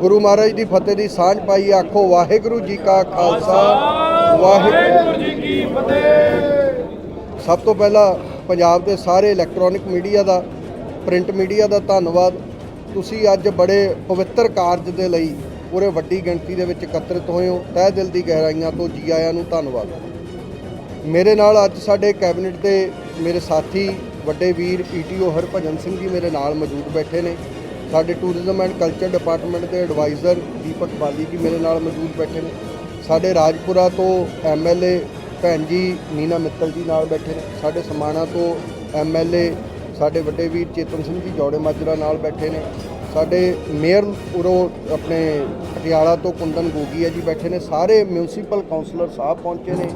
ਗੁਰੂ ਮਹਾਰਾਜ ਦੀ ਫਤਿਹ ਦੀ ਸਾਂਝ ਪਾਈ, ਆਖੋ ਵਾਹਿਗੁਰੂ ਜੀ ਕਾ ਖਾਲਸਾ, ਵਾਹਿਗੁਰੂ ਜੀ ਕੀ ਫਤਿਹ। ਸਭ ਤੋਂ ਪਹਿਲਾਂ ਪੰਜਾਬ ਦੇ ਸਾਰੇ ਇਲੈਕਟ੍ਰੋਨਿਕ ਮੀਡੀਆ ਦਾ ਪ੍ਰਿੰਟ ਮੀਡੀਆ ਦਾ ਧੰਨਵਾਦ। ਤੁਸੀਂ ਅੱਜ ਬੜੇ ਪਵਿੱਤਰ ਕਾਰਜ ਦੇ ਲਈ ਪੂਰੇ ਵੱਡੀ ਗਿਣਤੀ ਦੇ ਵਿੱਚ ਇਕੱਤਰਿਤ ਹੋਏ ਹੋ। ਤਹਿ ਦਿਲ ਦੀ ਗਹਿਰਾਈਆਂ ਤੋਂ ਜੀ ਆਇਆਂ ਨੂੰ ਧੰਨਵਾਦ। ਮੇਰੇ ਨਾਲ ਅੱਜ ਸਾਡੇ ਕੈਬਨਿਟ ਦੇ ਮੇਰੇ ਸਾਥੀ, ਵੱਡੇ ਵੀਰ ਈਟੀਓ ਹਰਭਜਨ ਸਿੰਘ ਜੀ ਮੇਰੇ ਨਾਲ ਮੌਜੂਦ ਬੈਠੇ ਨੇ। ਸਾਡੇ ਟੂਰਿਜ਼ਮ ਐਂਡ ਕਲਚਰ ਡਿਪਾਰਟਮੈਂਟ ਦੇ ਐਡਵਾਈਜ਼ਰ ਦੀਪਕ ਬਾਲੀ ਜੀ ਮੇਰੇ ਨਾਲ ਮੌਜੂਦ ਬੈਠੇ ਨੇ। ਸਾਡੇ ਰਾਜਪੁਰਾ ਤੋਂ ਐਮਐਲਏ ਭੈਣ ਜੀ ਨੀਨਾ ਮਿੱਤਲ ਜੀ ਨਾਲ ਬੈਠੇ ਨੇ। ਸਾਡੇ ਸਮਾਣਾ ਤੋਂ ਐਮਐਲਏ ਸਾਡੇ ਵੱਡੇ ਵੀਰ ਚੇਤਨ ਸਿੰਘ ਜੀ ਜੋੜੇ ਮਾਜਰਾ ਨਾਲ ਬੈਠੇ ਨੇ। ਸਾਡੇ ਮੇਅਰ ਉਰੋਂ ਆਪਣੇ ਪਟਿਆਲਾ ਤੋਂ ਕੁੰਦਨ ਗੋਗੀਆ ਜੀ ਬੈਠੇ ਨੇ। ਸਾਰੇ ਮਿਊਨਿਸਪਲ ਕਾਉਂਸਲਰ ਸਾਹਿਬ ਪਹੁੰਚੇ ਨੇ।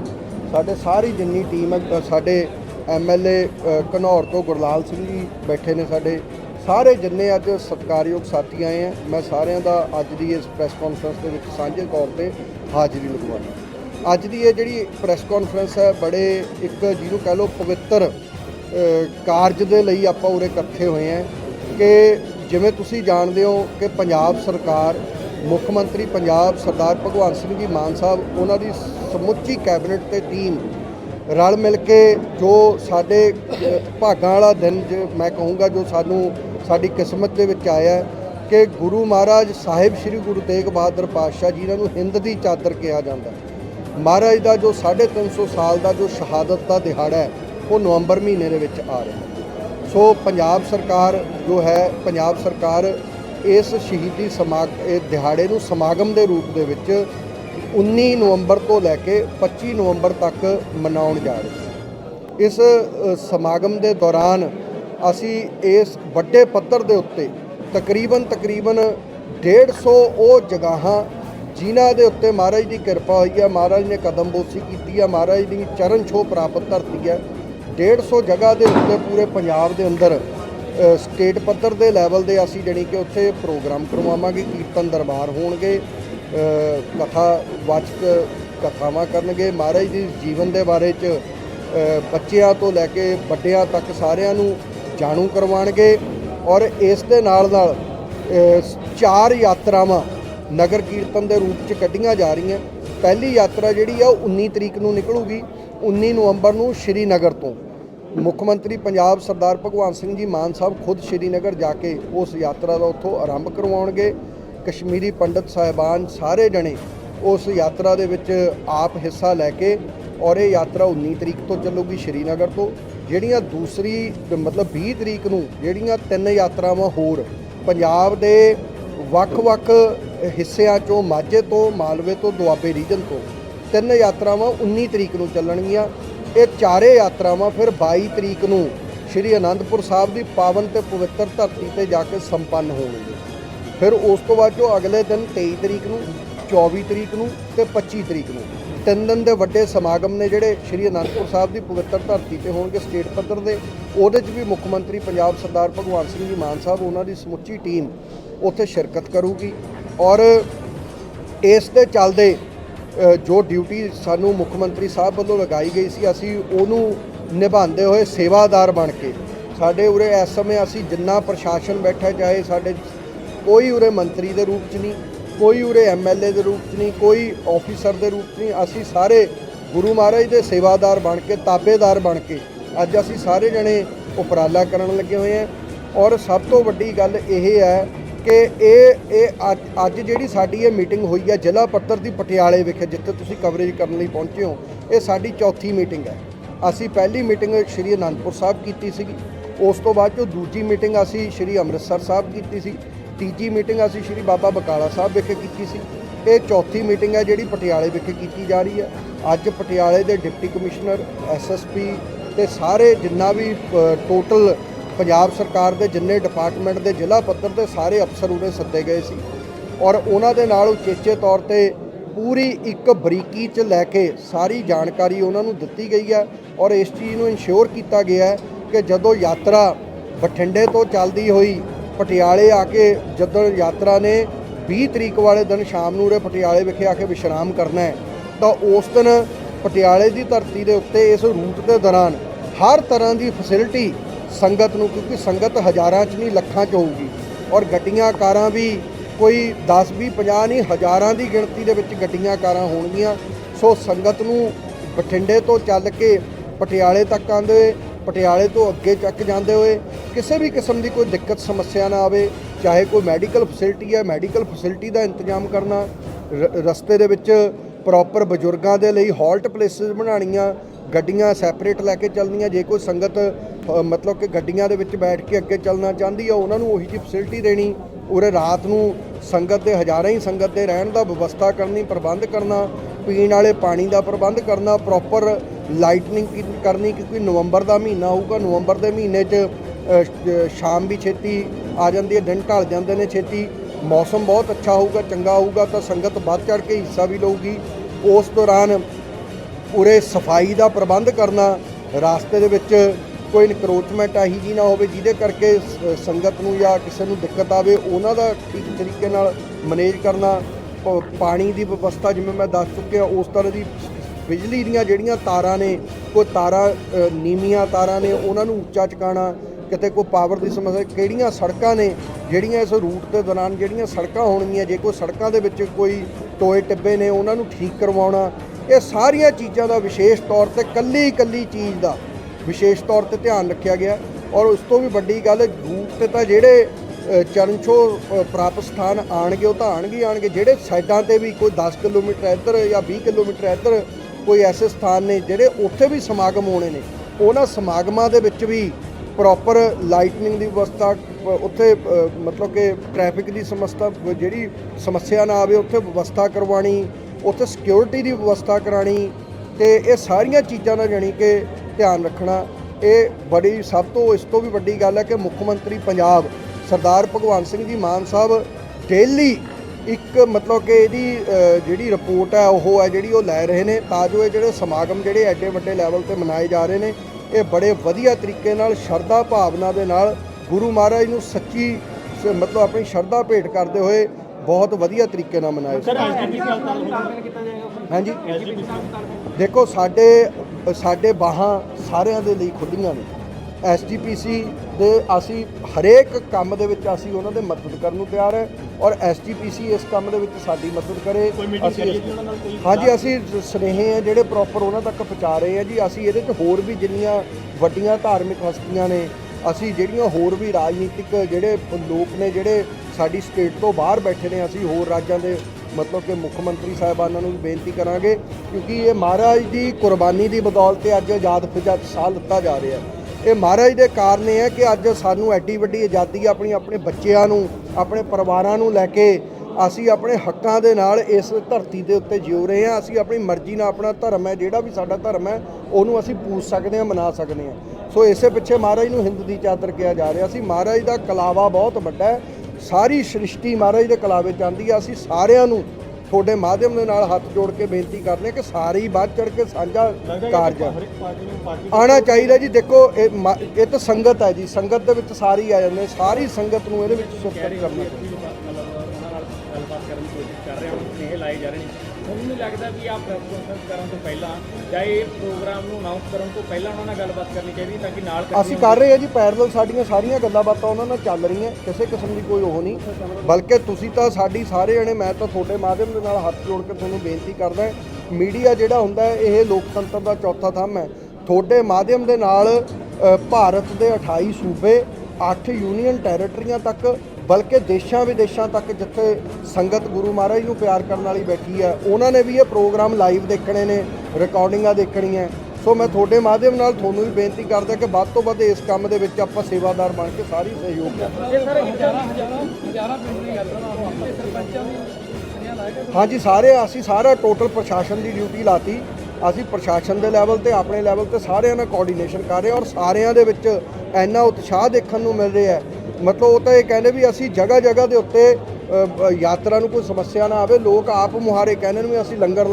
ਸਾਡੇ ਸਾਰੀ ਜਿੰਨੀ ਟੀਮ ਹੈ ਅ, ਸਾਡੇ ਐਮਐਲਏ ਘਨੌਰ ਤੋਂ ਗੁਰਲਾਲ ਸਿੰਘ ਜੀ ਬੈਠੇ ਨੇ ਸਾਡੇ। ਸਾਰੇ ਜਿੰਨੇ ਅੱਜ ਸਤਿਕਾਰਯੋਗ ਸਾਥੀ ਆਏ ਆ, ਮੈਂ ਸਾਰਿਆਂ ਦਾ ਅੱਜ ਦੀ ਇਸ ਪ੍ਰੈਸ ਕਾਨਫਰੰਸ ਦੇ ਵਿੱਚ ਸਾਂਝੇ ਤੌਰ ਤੇ ਹਾਜ਼ਰੀ ਲਗਵਾਉਣਾ ਅੱਜ ਦੀ ਇਹ ਜਿਹੜੀ ਪ੍ਰੈਸ ਕਾਨਫਰੰਸ ਹੈ, ਬੜੇ ਇੱਕ ਜਿਹਨੂੰ ਕਹ ਲਓ ਪਵਿੱਤਰ ਕਾਰਜ ਦੇ ਲਈ ਆਪਾਂ ਉਰੇ ਇਕੱਠੇ ਹੋਏ ਆ ਕਿ ਜਿਵੇਂ ਤੁਸੀਂ ਜਾਣਦੇ ਹੋ ਕਿ ਪੰਜਾਬ ਸਰਕਾਰ, ਮੁੱਖ ਮੰਤਰੀ ਪੰਜਾਬ ਸਰਦਾਰ ਭਗਵੰਤ ਸਿੰਘ ਜੀ ਮਾਨ ਸਾਹਿਬ, ਉਹਨਾਂ ਦੀ ਸਮੁੱਚੀ ਕੈਬਨਿਟ ਤੇ ਟੀਮ ਰਲ ਮਿਲ ਕੇ ਜੋ ਸਾਡੇ ਭਾਗਾਂ ਵਾਲਾ ਦਿਨ, ਜ ਮੈਂ ਕਹੂੰਗਾ ਜੋ ਸਾਨੂੰ ਸਾਡੀ ਕਿਸਮਤ ਦੇ ਵਿੱਚ ਆਇਆ ਹੈ ਕਿ ਗੁਰੂ ਮਹਾਰਾਜ ਸਾਹਿਬ ਸ੍ਰੀ ਗੁਰੂ ਤੇਗ ਬਹਾਦਰ ਪਾਤਸ਼ਾਹ ਜੀ ਨੂੰ ਹਿੰਦ ਦੀ ਚਾਦਰ ਕਿਹਾ ਜਾਂਦਾ ਮਹਾਰਾਜ ਦਾ ਜੋ 350 ਸਾਲ ਦਾ ਜੋ ਸ਼ਹਾਦਤ ਦਾ ਦਿਹਾੜਾ ਹੈ, ਉਹ ਨਵੰਬਰ ਮਹੀਨੇ ਦੇ ਵਿੱਚ ਆ ਰਿਹਾ ਸੋ ਪੰਜਾਬ ਸਰਕਾਰ ਜੋ ਹੈ, ਪੰਜਾਬ ਸਰਕਾਰ ਇਸ ਸ਼ਹੀਦੀ ਸਮਾਗ, ਇਹ ਦਿਹਾੜੇ ਨੂੰ ਸਮਾਗਮ ਦੇ ਰੂਪ ਦੇ ਵਿੱਚ 19 ਨਵੰਬਰ ਤੋਂ ਲੈ ਕੇ 25 ਨਵੰਬਰ ਤੱਕ ਮਨਾਉਣ ਜਾ ਰਹੀ ਹੈ। ਇਸ ਸਮਾਗਮ ਦੇ ਦੌਰਾਨ ਅਸੀਂ ਇਸ ਵੱਡੇ ਪੱਧਰ ਦੇ ਉੱਤੇ ਤਕਰੀਬਨ ਤਕਰੀਬਨ 150 ਉਹ ਜਗ੍ਹਾਵਾਂ ਜਿਨ੍ਹਾਂ ਦੇ ਉੱਤੇ ਮਹਾਰਾਜ ਦੀ ਕਿਰਪਾ ਹੋਈ ਹੈ, ਮਹਾਰਾਜ ਨੇ ਕਦਮ ਬੋਸੀ ਕੀਤੀ ਹੈ, ਮਹਾਰਾਜ ਦੀ ਚਰਨ ਛੋਹ ਪ੍ਰਾਪਤ ਧਰਤੀ ਹੈ। 150 ਜਗ੍ਹਾ ਦੇ ਉੱਤੇ ਪੂਰੇ ਪੰਜਾਬ ਦੇ ਅੰਦਰ ਸਟੇਟ ਪੱਧਰ ਦੇ ਲੈਵਲ ਦੇ ਅਸੀਂ ਜਾਣੀ ਕਿ ਉੱਥੇ ਪ੍ਰੋਗਰਾਮ ਕਰਵਾਵਾਂਗੇ, ਕੀਰਤਨ ਦਰਬਾਰ ਹੋਣਗੇ ਕਥਾ ਵਾਚਕ ਕਥਾਵਾਂ ਕਰਨਗੇ। ਮਹਾਰਾਜ ਦੀ ਜੀਵਨ ਦੇ ਬਾਰੇ ਚ ਬੱਚਿਆਂ ਤੋਂ ਲੈ ਕੇ ਵੱਡਿਆਂ ਤੱਕ ਸਾਰਿਆਂ ਨੂੰ ਜਾਣੂ ਕਰਵਾਉਣਗੇ ਔਰ ਇਸ ਦੇ ਨਾਲ ਨਾਲ ਚਾਰ ਯਾਤਰਾਵਾਂ ਨਗਰ ਕੀਰਤਨ ਦੇ ਰੂਪ ਚ ਕੱਢੀਆਂ ਜਾ ਰਹੀਆਂ। ਪਹਿਲੀ ਯਾਤਰਾ ਜਿਹੜੀ ਆ, ਉਹ 19 ਤਰੀਕ ਨੂੰ ਨਿਕਲੂਗੀ 19 ਨਵੰਬਰ ਨੂੰ ਸ਼੍ਰੀਨਗਰ ਤੋਂ। ਮੁੱਖ ਮੰਤਰੀ ਪੰਜਾਬ ਸਰਦਾਰ ਭਗਵੰਤ ਸਿੰਘ ਜੀ ਮਾਨ ਸਾਹਿਬ ਖੁਦ ਸ਼੍ਰੀਨਗਰ ਜਾ ਕੇ ਉਸ ਯਾਤਰਾ ਦਾ ਉੱਥੋਂ ਆਰੰਭ ਕਰਵਾਉਣਗੇ। ਕਸ਼ਮੀਰੀ ਪੰਡਤ ਸਾਹਿਬਾਨ ਸਾਰੇ ਜਣੇ ਉਸ ਯਾਤਰਾ ਦੇ ਵਿੱਚ ਆਪ ਹਿੱਸਾ ਲੈ ਕੇ ਔਰ ਇਹ ਯਾਤਰਾ 19 ਤਰੀਕ ਤੋਂ ਚੱਲੂਗੀ ਸ਼੍ਰੀਨਗਰ ਤੋਂ। ਜਿਹੜੀਆਂ ਦੂਸਰੀ, ਮਤਲਬ 20 ਤਰੀਕ ਨੂੰ ਜਿਹੜੀਆਂ ਤਿੰਨ ਯਾਤਰਾਵਾਂ ਹੋਰ ਪੰਜਾਬ ਦੇ ਵੱਖ-ਵੱਖ ਹਿੱਸਿਆਂ ਚੋਂ, ਮਾਝੇ ਤੋਂ, ਮਾਲਵੇ ਤੋਂ, ਦੁਆਬੇ ਰੀਜਨ ਤੋਂ, ਤਿੰਨ ਯਾਤਰਾਵਾਂ 19 ਤਰੀਕ ਨੂੰ ਚੱਲਣਗੀਆਂ। ਇਹ ਚਾਰੇ ਯਾਤਰਾਵਾਂ ਫਿਰ 22 ਤਰੀਕ ਨੂੰ ਸ਼੍ਰੀ ਅਨੰਦਪੁਰ ਸਾਹਿਬ ਦੀ ਪਾਵਨ ਤੇ ਪਵਿੱਤਰ ਧਰਤੀ ਤੇ ਜਾ ਕੇ ਸੰਪੰਨ ਹੋਣਗੀਆਂ ਫਿਰ ਉਸ ਤੋਂ ਬਾਅਦ ਜੋ ਅਗਲੇ ਦਿਨ 23 ਤਰੀਕ ਨੂੰ 24 ਤਰੀਕ ਨੂੰ ਤੇ 25 ਤਰੀਕ ਨੂੰ। ਤਿੰਨ ਦਿਨ ਦੇ ਵੱਡੇ ਸਮਾਗਮ ਨੇ ਜਿਹੜੇ ਸ਼੍ਰੀ ਅਨੰਦਪੁਰ ਸਾਹਿਬ ਦੀ ਪਵਿੱਤਰ ਧਰਤੀ ਤੇ ਹੋਣਗੇ ਸਟੇਟ ਪੱਧਰ ਦੇ, ਉਹਦੇ 'ਚ ਵੀ ਮੁੱਖ ਮੰਤਰੀ ਪੰਜਾਬ ਸਰਦਾਰ ਭਗਵੰਤ ਸਿੰਘ ਜੀ ਮਾਨ ਸਾਹਿਬ, ਉਹਨਾਂ ਦੀ ਸਮੁੱਚੀ ਟੀਮ ਉੱਥੇ ਸ਼ਿਰਕਤ ਕਰੂਗੀ ਔਰ ਇਸ ਦੇ ਚੱਲਦੇ ਜੋ ਡਿਊਟੀ ਸਾਨੂੰ ਮੁੱਖ ਮੰਤਰੀ ਸਾਹਿਬ ਵੱਲੋਂ ਲਗਾਈ ਗਈ ਸੀ, ਅਸੀਂ ਉਹਨੂੰ ਨਿਭਾਉਂਦੇ ਹੋਏ ਸੇਵਾਦਾਰ ਬਣ ਕੇ, ਸਾਡੇ ਉਰੇ ਇਸ ਸਮੇਂ ਅਸੀਂ ਜਿੰਨਾ ਪ੍ਰਸ਼ਾਸਨ ਬੈਠਾ ਚਾਹੇ ਸਾਡੇ ਕੋਈ ਉਰੇ ਮੰਤਰੀ ਦੇ ਰੂਪ 'ਚ ਨਹੀਂ ਕੋਈ ਉਰੇ ਐਮਐਲਏ ਦੇ ਰੂਪ 'ਚ ਨਹੀਂ, ਕੋਈ ਆਫੀਸਰ ਦੇ ਰੂਪ 'ਚ ਨਹੀਂ। ਅਸੀਂ ਸਾਰੇ ਗੁਰੂ ਮਹਾਰਾਜ ਦੇ ਸੇਵਾਦਾਰ ਬਣ ਕੇ, ਤਾਬੇਦਾਰ ਬਣ ਕੇ ਅੱਜ ਅਸੀਂ ਸਾਰੇ ਜਣੇ ਉਪਰਾਲਾ ਕਰਨ ਲੱਗੇ ਹੋਏ ਹਾਂ। ਔਰ ਸਭ ਤੋਂ ਵੱਡੀ ਗੱਲ ਇਹ ਹੈ ਕਿ ਇਹ ਇਹ ਅੱਜ- ਅੱਜ ਜਿਹੜੀ ਸਾਡੀ ਇਹ ਮੀਟਿੰਗ ਹੋਈ ਹੈ ਜ਼ਿਲ੍ਹਾ ਪੱਤਰ ਦੀ ਪਟਿਆਲੇ ਵਿਖੇ, ਜਿੱਥੇ ਤੁਸੀਂ ਕਵਰੇਜ ਕਰਨ ਲਈ ਪਹੁੰਚੇ ਹੋ, ਇਹ ਸਾਡੀ ਚੌਥੀ ਮੀਟਿੰਗ ਹੈ। ਅਸੀਂ ਪਹਿਲੀ ਮੀਟਿੰਗ ਸ਼੍ਰੀ ਅਨੰਦਪੁਰ ਸਾਹਿਬ ਕੀਤੀ ਸੀਗੀ। ਉਸ ਤੋਂ ਬਾਅਦ ਜੋ ਦੂਜੀ ਮੀਟਿੰਗ ਅਸੀਂ ਸ਼੍ਰੀ ਅੰਮ੍ਰਿਤਸਰ ਸਾਹਿਬ ਕੀਤੀ ਸੀ। ਤੀਜੀ ਮੀਟਿੰਗ ਅਸੀਂ ਸ਼੍ਰੀ ਬਾਬਾ ਬਕਾਲਾ ਸਾਹਿਬ ਵਿਖੇ ਕੀਤੀ ਸੀ। ਇਹ ਚੌਥੀ ਮੀਟਿੰਗ ਹੈ ਜਿਹੜੀ ਪਟਿਆਲੇ ਵਿਖੇ ਕੀਤੀ ਜਾ ਰਹੀ ਹੈ ਅੱਜ ਪਟਿਆਲੇ ਦੇ ਡਿਪਟੀ ਕਮਿਸ਼ਨਰ ਐਸਐਸਪੀ ਤੇ ਸਾਰੇ ਜਿੰਨਾ ਵੀ ਟੋਟਲ ਪੰਜਾਬ ਸਰਕਾਰ ਦੇ ਜਿੰਨੇ ਡਿਪਾਰਟਮੈਂਟ ਦੇ ਜ਼ਿਲ੍ਹਾ ਪੱਧਰ ਦੇ ਸਾਰੇ ਅਫਸਰ ਉਹਨੇ ਸੱਦੇ ਗਏ ਸੀ। ਔਰ ਉਹਨਾਂ ਦੇ ਨਾਲ ਉਚੇਚੇ ਤੌਰ ਤੇ ਪੂਰੀ ਇੱਕ ਬਰੀਕੀ ਚ ਲੈ ਕੇ ਸਾਰੀ ਜਾਣਕਾਰੀ ਉਹਨਾਂ ਨੂੰ ਦਿੱਤੀ ਗਈ ਹੈ ਔਰ ਇਸ ਚੀਜ਼ ਨੂੰ ਇਨਸ਼ੋਰ ਕੀਤਾ ਗਿਆ ਹੈ ਕਿ ਜਦੋਂ ਯਾਤਰਾ ਬਠਿੰਡੇ ਤੋਂ ਚੱਲਦੀ ਹੋਈ ਪਟਿਆਲੇ ਆ ਕੇ ਜਦੋਂ ਯਾਤਰਾ ਨੇ 20 ਤਰੀਕ ਵਾਲੇ ਦਿਨ ਸ਼ਾਮ ਨੂੰ ਉਰੇ ਪਟਿਆਲੇ ਵਿਖੇ ਆ ਕੇ ਵਿਸ਼ਰਾਮ ਕਰਨਾ ਹੈ, ਤਾਂ ਉਸ ਦਿਨ ਪਟਿਆਲੇ ਦੀ ਧਰਤੀ ਦੇ ਉੱਤੇ ਇਸ ਰੂਟ ਦੇ ਦੌਰਾਨ ਹਰ ਤਰ੍ਹਾਂ ਦੀ ਫੈਸਿਲਿਟੀ ਸੰਗਤ ਨੂੰ, ਕਿਉਂਕਿ ਸੰਗਤ ਹਜ਼ਾਰਾਂ 'ਚ ਨਹੀਂ, ਲੱਖਾਂ 'ਚ ਹੋਊਗੀ। ਔਰ ਗੱਡੀਆਂ ਕਾਰਾਂ ਵੀ ਕੋਈ 10 20 50 ਨਹੀਂ, ਹਜ਼ਾਰਾਂ ਦੀ ਗਿਣਤੀ ਦੇ ਵਿੱਚ ਗੱਡੀਆਂ ਕਾਰਾਂ ਹੋਣਗੀਆਂ। ਸੋ ਸੰਗਤ ਨੂੰ ਬਠਿੰਡੇ ਤੋਂ ਚੱਲ ਕੇ ਪਟਿਆਲੇ ਤੱਕ ਆਉਂਦੇ ਪਟਿਆਲੇ ਤੋਂ ਅੱਗੇ ਚੱਕ ਜਾਂਦੇ ਹੋਏ ਕਿਸੇ ਵੀ ਕਿਸਮ ਦੀ ਕੋਈ ਦਿੱਕਤ, ਸਮੱਸਿਆ ਨਾ ਆਵੇ, ਚਾਹੇ ਕੋਈ ਮੈਡੀਕਲ ਫੈਸਿਲਿਟੀ ਹੈ ਮੈਡੀਕਲ ਫੈਸਿਲਿਟੀ ਦਾ ਇੰਤਜ਼ਾਮ ਕਰਨਾ, ਰ- ਰਸਤੇ ਦੇ ਵਿੱਚ ਪ੍ਰੋਪਰ ਬਜ਼ੁਰਗਾਂ ਦੇ ਲਈ ਹਾਲਟ ਪਲੇਸਿਸ ਬਣਾਉਣੀਆਂ, ਗੱਡੀਆਂ ਸੈਪਰੇਟ ਲੈ ਕੇ ਚੱਲਣੀਆਂ, ਜੇ ਕੋਈ ਸੰਗਤ ਮਤਲਬ ਕਿ ਗੱਡੀਆਂ ਦੇ ਵਿੱਚ ਬੈਠ ਕੇ ਅੱਗੇ ਚੱਲਣਾ ਚਾਹੁੰਦੀ ਆ, ਉਹਨਾਂ ਨੂੰ ਉਹੀ ਜਿਹੀ ਫੈਸਿਲਿਟੀ ਦੇਣੀ, ਉਰੇ ਰਾਤ ਨੂੰ ਸੰਗਤ ਦੇ ਹਜ਼ਾਰਾਂ ਹੀ ਸੰਗਤ ਦੇ ਰਹਿਣ ਦਾ ਵਿਵਸਥਾ ਕਰਨੀ, ਪ੍ਰਬੰਧ ਕਰਨਾ ਪੀਣ ਵਾਲੇ ਪਾਣੀ ਦਾ ਪ੍ਰਬੰਧ ਕਰਨਾ ਪ੍ਰੋਪਰ ਲਾਈਟਨਿੰਗ ਕੀ- ਕਰਨੀ, ਕਿਉਂਕਿ ਨਵੰਬਰ ਦਾ ਮਹੀਨਾ ਹੋਊਗਾ, ਨਵੰਬਰ ਦੇ ਮਹੀਨੇ 'ਚ ਸ਼ਾਮ ਵੀ ਛੇਤੀ ਆ ਜਾਂਦੀ ਹੈ, ਦਿਨ ਢਲ ਜਾਂਦੇ ਨੇ ਛੇਤੀ। ਮੌਸਮ ਬਹੁਤ ਅੱਛਾ ਹੋਊਗਾ, ਚੰਗਾ ਹੋਊਗਾ, ਤਾਂ ਸੰਗਤ ਵੱਧ ਚੜ ਕੇ ਹਿੱਸਾ ਵੀ ਲਊਗੀ। ਉਸ ਦੌਰਾਨ ਪੂਰੇ ਸਫ਼ਾਈ ਦਾ ਪ੍ਰਬੰਧ ਕਰਨਾ, ਰਾਸਤੇ ਦੇ ਵਿੱਚ ਕੋਈ ਇਨਕਰੋਚਮੈਂਟ ਆਹੀ ਜੀ ਨਾ ਹੋਵੇ, ਜਿਹਦੇ ਕਰਕੇ ਸ- ਸੰਗਤ ਨੂੰ ਜਾਂ ਕਿਸੇ ਨੂੰ ਦਿੱਕਤ ਆਵੇ, ਉਹਨਾਂ ਦਾ ਠੀਕ ਤਰੀਕੇ ਨਾਲ ਮੈਨੇਜ ਕਰਨਾ ਪ- ਪਾਣੀ ਦੀ ਵਿਵਸਥਾ ਜਿਵੇਂ ਮੈਂ ਦੱਸ ਚੁੱਕਿਆ ਉਸ ਤਰ੍ਹਾਂ ਦੀ ਬਿਜਲੀ ਦੀਆਂ ਜਿਹੜੀਆਂ ਤਾਰਾਂ ਨੇ ਕੋਈ ਤਾਰਾਂ ਅ, ਨੀਵੀਆਂ ਤਾਰਾਂ ਨੇ ਉਹਨਾਂ ਨੂੰ ਉੱਚਾ ਚੁਕਾਉਣਾ ਕਿਤੇ ਕੋਈ ਪਾਵਰ ਦੀ ਸਮੱਸਿਆ ਕਿਹੜੀਆਂ ਸੜਕਾਂ ਨੇ ਜਿਹੜੀਆਂ ਇਸ ਰੂਟ ਦੇ ਦੌਰਾਨ ਜਿਹੜੀਆਂ ਸੜਕਾਂ ਹੋਣਗੀਆਂ ਜੇ ਕੋਈ ਸੜਕਾਂ ਦੇ ਵਿੱਚ ਕੋਈ ਟੋਏ ਟਿੱਬੇ ਨੇ ਉਹਨਾਂ ਨੂੰ ਠੀਕ ਕਰਵਾਉਣਾ ਇਹ ਸਾਰੀਆਂ ਚੀਜ਼ਾਂ ਦਾ ਵਿਸ਼ੇਸ਼ ਤੌਰ ਤੇ ਕੱਲੀ ਕੱਲੀ ਚੀਜ਼ ਦਾ ਵਿਸ਼ੇਸ਼ ਤੌਰ ਤੇ ਧਿਆਨ ਰੱਖਿਆ ਗਿਆ। ਔਰ ਉਸ ਤੋਂ ਵੀ ਵੱਡੀ ਗੱਲ ਰੂਟ ਤੇ ਤਾਂ ਜਿਹੜੇ ਅ, ਚਰਨ ਛੋਹ ਪ੍ਰਾਪਤ ਸਥਾਨ ਆਣਗੇ ਉਹ ਤਾਂ ਆਣਗੇ ਹੀ ਆਣਗੇ। ਜਿਹੜੇ ਸਾਈਡਾਂ ਤੇ ਵੀ ਕੋਈ 10 ਕਿਲੋਮੀਟਰ ਇੱਧਰ ਜਾਂ 20 ਕਿਲੋਮੀਟਰ ਇੱਧਰ ਕੋਈ ਐਸੇ ਸਥਾਨ ਨੇ ਜਿਹੜੇ ਉੱਥੇ ਵੀ ਸਮਾਗਮ ਹੋਣੇ ਨੇ ਉਹਨਾਂ ਸਮਾਗਮਾਂ ਦੇ ਵਿੱਚ ਵੀ ਪ੍ਰੋਪਰ ਲਾਈਟਨਿੰਗ ਦੀ ਵਿਵਸਥਾ ਉੱਥੇ ਮਤਲਬ ਕਿ ਟ੍ਰੈਫਿਕ ਦੀ ਸਮੱਸਿਆ ਜਿਹੜੀ ਸਮੱਸਿਆ ਨਾ ਆਵੇ ਉੱਥੇ ਵਿਵਸਥਾ ਕਰਵਾਣੀ ਉੱਥੇ ਸਿਕਿਉਰਿਟੀ ਦੀ ਵਿਵਸਥਾ ਕਰਾਣੀ ਤੇ ਇਹ ਸਾਰੀਆਂ ਚੀਜ਼ਾਂ ਦਾ ਜਾਣੀ ਕਿ ਧਿਆਨ ਰੱਖਣਾ। ਇਹ ਬੜੀ ਸਭ ਤੋਂ ਇਸ ਤੋਂ ਵੀ ਵੱਡੀ ਗੱਲ ਹੈ ਕਿ ਮੁੱਖ ਮੰਤਰੀ ਪੰਜਾਬ ਸਰਦਾਰ ਭਗਵੰਤ ਸਿੰਘ ਜੀ ਮਾਨ ਸਾਹਿਬ ਡੇਲੀ ਇੱਕ ਮਤਲਬ ਕਿ ਇਹਦੀ ਜਿਹੜੀ ਰਿਪੋਰਟ ਹੈ ਉਹ ਹੈ ਜਿਹੜੀ ਉਹ ਲੈ ਰਹੇ ਨੇ ਤਾਂ ਜੋ ਇਹ ਜਿਹੜੇ ਸਮਾਗਮ ਜਿਹੜੇ ਐਡੇ ਵੱਡੇ ਲੈਵਲ ਤੇ ਮਨਾਏ ਜਾ ਰਹੇ ਨੇ ਇਹ ਬੜੇ ਵਧੀਆ ਤਰੀਕੇ ਨਾਲ ਸ਼ਰਧਾ ਭਾਵਨਾ ਦੇ ਨਾਲ ਗੁਰੂ ਮਹਾਰਾਜ ਨੂੰ ਸੱਚੀ ਮਤਲਬ ਆਪਣੀ ਸ਼ਰਧਾ ਭੇਟ ਕਰਦੇ ਹੋਏ ਬਹੁਤ ਵਧੀਆ ਤਰੀਕੇ ਨਾਲ ਮਨਾਏ ਹਾਂਜੀ। ਦੇਖੋ ਸਾਡੇ ਸਾਡੇ ਬਾਹਾਂ ਸਾਰਿਆਂ ਦੇ ਲਈ ਖੁੱਲੀਆਂ ਨੇ। ਐਸਜੀਪੀਸੀ ਦੇ ਅਸੀਂ ਹਰੇਕ ਕੰਮ ਦੇ ਵਿੱਚ ਅਸੀਂ ਉਹਨਾਂ ਦੇ ਮਦਦ ਕਰਨ ਨੂੰ ਤਿਆਰ ਹੈ ਔਰ ਐਸਜੀਪੀਸੀ ਇਸ ਕੰਮ ਦੇ ਵਿੱਚ ਸਾਡੀ ਮਦਦ ਕਰੇ। ਅਸੀਂ ਹਾਂਜੀ ਅਸੀਂ ਸੁਨੇਹੇ ਆ ਜਿਹੜੇ ਪ੍ਰੋਪਰ ਉਹਨਾਂ ਤੱਕ ਪਹੁੰਚਾ ਰਹੇ ਆ ਜੀ। ਅਸੀਂ ਇਹਦੇ 'ਚ ਹੋਰ ਵੀ ਜਿੰਨੀਆਂ ਵੱਡੀਆਂ ਧਾਰਮਿਕ ਹਸਤੀਆਂ ਨੇ ਅਸੀਂ ਜਿਹੜੀਆਂ ਹੋਰ ਵੀ ਰਾਜਨੀਤਿਕ ਜਿਹੜੇ ਲੋਕ ਨੇ ਜਿਹੜੇ ਸਾਡੀ ਸਟੇਟ ਤੋਂ ਬਾਹਰ ਬੈਠੇ ਨੇ ਅਸੀਂ ਹੋਰ ਰਾਜਾਂ ਦੇ ਮਤਲਬ ਕਿ ਮੁੱਖ ਮੰਤਰੀ ਸਾਹਿਬਾਨਾਂ ਨੂੰ ਵੀ ਬੇਨਤੀ ਕਰਾਂਗੇ ਕਿਉਂਕਿ ਇਹ ਮਹਾਰਾਜ ਦੀ ਕੁਰਬਾਨੀ ਦੀ ਬਦੌਲਤ ਅੱਜ ਆਜ਼ਾਦ ਫਿਜ਼ਾ ਸਾਹ ਲਿੱਤਾ ਜਾ ਰਿਹਾ। ਇਹ ਮਹਾਰਾਜ ਦੇ ਕਾਰਨ ਇਹ ਹੈ ਕਿ ਅੱਜ ਸਾਨੂੰ ਐਡੀ ਵੱਡੀ ਆਜ਼ਾਦੀ ਆਪਣੀ ਆਪਣੇ ਬੱਚਿਆਂ ਨੂੰ, ਆਪਣੇ ਪਰਿਵਾਰਾਂ ਨੂੰ ਲੈ ਕੇ ਅਸੀਂ ਆਪਣੇ ਹੱਕਾਂ ਦੇ ਨਾਲ ਇਸ ਧਰਤੀ ਦੇ ਉੱਤੇ ਜਿਉ ਰਹੇ ਹਾਂ। ਅਸੀਂ ਆਪਣੀ ਮਰਜ਼ੀ ਨਾਲ ਆਪਣਾ ਧਰਮ ਹੈ, ਜਿਹੜਾ ਵੀ ਸਾਡਾ ਧਰਮ ਹੈ, ਉਹਨੂੰ ਅਸੀਂ ਪੂਜ ਸਕਦੇ ਹਾਂ, ਮਨਾ ਸਕਦੇ ਹਾਂ। ਸੋ ਇਸੇ ਪਿੱਛੇ ਮਹਾਰਾਜ ਨੂੰ ਹਿੰਦ ਦੀ ਚਾਦਰ ਕਿਹਾ ਜਾ ਰਿਹਾ। ਸੀ ਮਹਾਰਾਜ ਦਾ ਕਲਾਵਾ ਬਹੁਤ ਵੱਡਾ ਹੈ। ਸਾਰੀ ਸ੍ਰਿਸ਼ਟੀ ਮਹਾਰਾਜ ਦੇ ਕਲਾਵੇ ਚ ਆਉਂਦੀ ਆ ਅਸੀਂ ਸਾਰਿਆਂ ਨੂੰ ਤੁਹਾਡੇ ਮਾਧਿਅਮ ਦੇ ਨਾਲ ਹੱਥ ਜੋੜ ਕੇ ਬੇਨਤੀ ਕਰਦੇ ਹਾਂ ਕਿ ਸਾਰੇ ਹੀ ਵੱਧ ਚੜ ਕੇ ਸਾਂਝਾ ਕਾਰਜ ਆਣਾ ਚਾਹੀਦਾ ਜੀ। ਦੇਖੋ ਇਹ ਮ- ਇਹ ਤਾਂ ਸੰਗਤ ਹੈ ਜੀ। ਸੰਗਤ ਦੇ ਵਿੱਚ ਸਾਰੇ ਹੀ ਆ ਜਾਂਦੇ ਸਾਰੀ ਸੰਗਤ ਨੂੰ ਇਹਦੇ ਵਿੱਚ ਸ਼ਿਰਕਤ ਕਰਨਾ ਚਾਹੀਦਾ ਉਹਨਾਂ ਨਾਲ ਗੱਲਬਾਤ ਕਰਨ ਦੀ ਕੋਸ਼ਿਸ਼ ਕਰ ਰਹੇ ਹਾਂ ਸੁਨੇਹੇ ਲਾਏ ਜਾ ਰਹੇ ਨੇ। ਤੁਹਾਨੂੰ ਨਹੀਂ ਲੱਗਦਾ ਵੀ ਆਹ ਪ੍ਰੈਸ ਕਾਨਫਰੰਸ ਕਰਨ ਤੋਂ ਪਹਿਲਾਂ ਜਾਂ ਇਹ ਪ੍ਰੋਗਰਾਮ ਨੂੰ ਅਨਾਉਂਸ ਕਰਨ ਤੋਂ ਪਹਿਲਾਂ ਉਹਨਾਂ ਨਾਲ ਗੱਲਬਾਤ ਕਰਨੀ ਚਾਹੀਦੀ ਤਾਂ ਕਿ ਨਾਲ ਅਸੀਂ ਕਰ ਰਹੇ ਹਾਂ ਜੀ ਪੈਰਲਲ ਸਾਡੀਆਂ ਸਾਰੀਆਂ ਗੱਲਾਂ ਬਾਤਾਂ ਉਹਨਾਂ ਨਾਲ ਚੱਲ ਰਹੀਆਂ ਕਿਸੇ ਕਿਸਮ ਦੀ ਕੋਈ ਉਹ ਨਹੀਂ। ਬਲਕਿ ਤੁਸੀਂ ਤਾਂ ਸਾਡੀ ਸਾਰੇ ਜਣੇ ਮੈਂ ਤਾਂ ਤੁਹਾਡੇ ਮਾਧਿਅਮ ਦੇ ਨਾਲ ਹੱਥ ਜੋੜ ਕੇ ਤੁਹਾਨੂੰ ਬੇਨਤੀ ਕਰਦਾ ਮੀਡੀਆ ਜਿਹੜਾ ਹੁੰਦਾ ਹੈ ਇਹ ਲੋਕਤੰਤਰ ਦਾ ਚੌਥਾ ਥੰਮ ਹੈ। ਤੁਹਾਡੇ ਮਾਧਿਅਮ ਦੇ ਨਾਲ ਭਾਰਤ ਦੇ 28 ਸੂਬੇ 8 ਯੂਨੀਅਨ ਟੈਰੀਟਰੀਆਂ ਤੱਕ ਬਲਕਿ ਦੇਸ਼ਾਂ ਵਿਦੇਸ਼ਾਂ ਤੱਕ ਜਿੱਥੇ ਸੰਗਤ ਗੁਰੂ ਮਹਾਰਾਜ ਨੂੰ ਪਿਆਰ ਕਰਨ ਵਾਲੀ ਬੈਠੀ ਹੈ ਉਹਨਾਂ ਨੇ ਵੀ ਇਹ ਪ੍ਰੋਗਰਾਮ ਲਾਈਵ ਦੇਖਣੇ ਨੇ ਰਿਕਾਰਡਿੰਗਾਂ ਦੇਖਣੀਆਂ। ਸੋ ਮੈਂ ਤੁਹਾਡੇ ਮਾਧਿਅਮ ਨਾਲ ਤੁਹਾਨੂੰ ਵੀ ਬੇਨਤੀ ਕਰਦਾ ਕਿ ਵੱਧ ਤੋਂ ਵੱਧ ਇਸ ਕੰਮ ਦੇ ਵਿੱਚ ਆਪਾਂ ਸੇਵਾਦਾਰ ਬਣ ਕੇ ਸਾਰੀ ਸਹਿਯੋਗ ਕਰੀਏ। ਹਾਂਜੀ ਸਾਰੇ ਅਸੀਂ ਸਾਰਾ ਟੋਟਲ ਪ੍ਰਸ਼ਾਸਨ ਦੀ ਡਿਊਟੀ ਲਾਤੀ। ਅਸੀਂ ਪ੍ਰਸ਼ਾਸਨ ਦੇ ਲੈਵਲ ਤੇ, ਆਪਣੇ ਲੈਵਲ ਤੇ ਸਾਰਿਆਂ ਨਾਲ ਕੋਆਰਡੀਨੇਸ਼ਨ ਕਰ ਰਹੇ ਔਰ ਸਾਰਿਆਂ ਦੇ ਵਿੱਚ ਇੰਨਾ ਉਤਸ਼ਾਹ ਦੇਖਣ ਨੂੰ ਮਿਲ ਰਿਹਾ ਹੈ। ਮਤਲਬ ਉਹ ਤਾਂ ਇਹ ਕਹਿੰਦੇ ਵੀ ਅਸੀਂ ਜਗ੍ਹਾ ਜਗ੍ਹਾ ਦੇ ਉੱਤੇ ਯਾਤਰਾ ਨੂੰ ਕੋਈ ਸਮੱਸਿਆ ਨਾ ਆਵੇ, ਲੋਕ ਆਪ ਮੁਹਾਰੇ ਕਹਿੰਦੇ ਨੇ ਵੀ ਅਸੀਂ ਲੰਗਰ